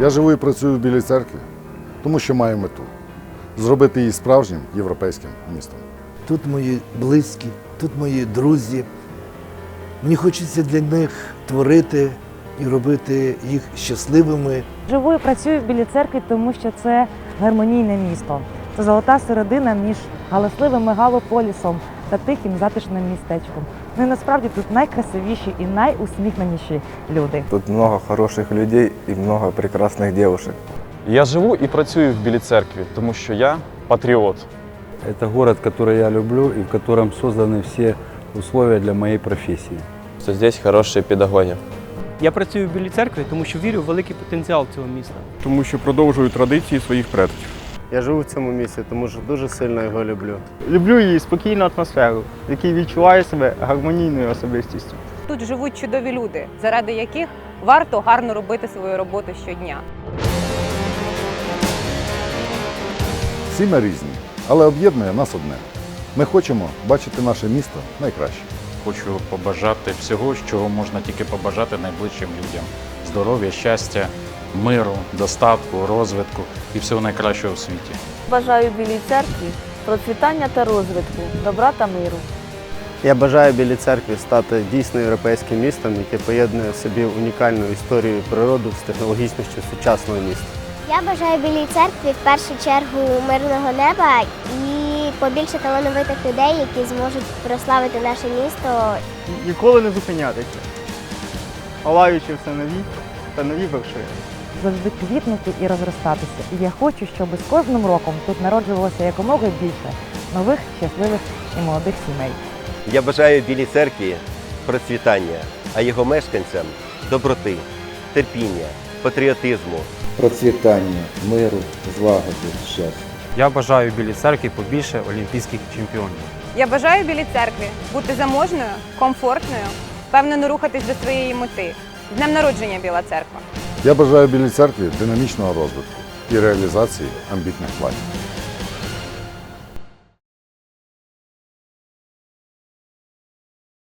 Я живу і працюю в Білій церкві, тому що маю мету зробити її справжнім європейським містом. Тут мої близькі, тут мої друзі. Мені хочеться для них творити і робити їх щасливими. Живу і працюю в Білій церкві, тому що це гармонійне місто. Це золота середина між галасливим мегалополісом та тихим затишним містечком. Ну і насправді тут найкрасивіші і найусміхненіші люди. Тут много хороших людей и много прекрасных девушек. Я живу і працюю в Білій церкві, тому що я патріот. Это город, который я люблю и в котором созданы все условия для моей профессии. що здесь хороші педагоги. Я працюю в Білій церкві, тому що вірю в великий потенціал цього міста. тому що продовжую традиції своїх предків. Я живу в цьому місці, тому що дуже сильно його люблю. Люблю її спокійну атмосферу, в якій відчуваю себе гармонійною особистістю. Тут живуть чудові люди, заради яких варто гарно робити свою роботу щодня. Всі ми різні, але об'єднує нас одне. Ми хочемо бачити наше місто найкраще. Хочу побажати всього, чого можна тільки побажати найближчим людям: здоров'я, щастя, миру, достатку, розвитку і всього найкращого в світі. Бажаю Білій церкві процвітання та розвитку, добра та миру. Я бажаю Білій церкві стати дійсно європейським містом, яке поєднує в собі унікальну історію природу з технологічністю сучасного міста. Я бажаю Білій церкві в першу чергу мирного неба і побільше талановитих людей, які зможуть прославити наше місто Ніколи не зупинятися, палаючи все нові та нові вершини. Завжди квітнути і розростатися. І я хочу, щоб з кожним роком тут народжувалося якомога більше нових, щасливих і молодих сімей. Я бажаю Білій церкві процвітання, а його мешканцям доброти, терпіння, патріотизму. Процветание, миру, злагоди, щастя. Я бажаю Білій церкві побільше олімпійських чемпіонів. Я бажаю Білій церкві бути заможною, комфортною, впевнено рухатись до своєї мети. З днем народження Біла церква! Я бажаю Білій церкві динамічного розвитку і реалізації амбітних планів.